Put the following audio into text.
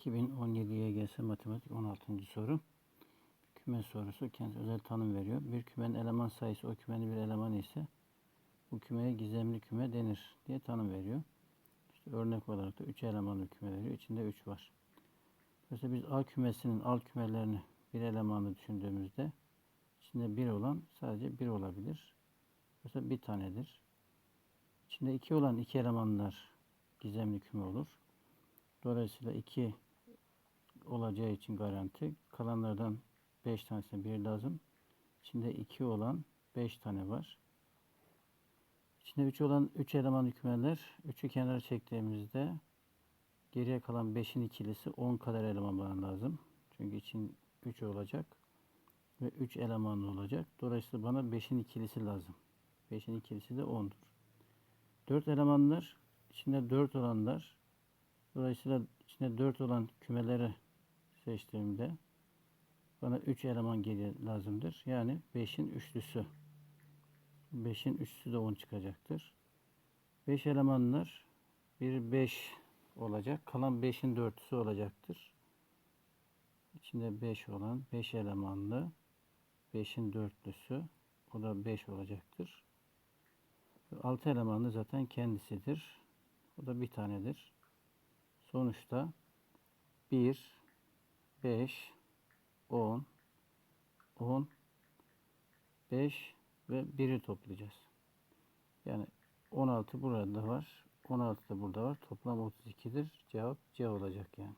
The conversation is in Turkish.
2017 YGS Matematik 16. soru. Küme sorusu kendisi özel tanım veriyor. Bir kümenin eleman sayısı o kümenin bir elemanı ise bu kümeye gizemli küme denir diye tanım veriyor. İşte örnek olarak da 3 elemanlı küme veriyor. İçinde 3 var. Mesela biz A kümesinin alt kümelerini bir elemanlı düşündüğümüzde içinde 1 olan sadece 1 olabilir. Mesela bir tanedir. İçinde 2 olan iki elemanlar gizemli küme olur. Dolayısıyla 2 olacağı için garanti. Kalanlardan 5 tanesine 1 lazım. İçinde 2 olan 5 tane var. İçinde 3 olan 3 elemanlı kümeler 3'ü kenara çektiğimizde geriye kalan 5'in ikilisi 10 kadar eleman bana lazım. Çünkü için 3 olacak ve 3 elemanlı olacak. Dolayısıyla bana 5'in ikilisi lazım. 5'in ikilisi de 10'dur. 4 elemanlar içinde 4 olanlar dolayısıyla içinde 4 olan kümeleri seçtiğimde bana 3 eleman geriye lazımdır. Yani 5'in üçlüsü. 5'in üçlüsü de 10 çıkacaktır. 5 elemanlar bir 5 olacak. Kalan 5'in dörtlüsü olacaktır. İçinde 5 olan 5 elemanlı 5'in dörtlüsü o da 5 olacaktır. 6 elemanlı zaten kendisidir. O da bir tanedir. Sonuçta 1, 5, 10, 10, 5 ve 1'i toplayacağız. Yani 16 burada var. 16 da burada var. Toplam 32'dir. Cevap C olacak yani.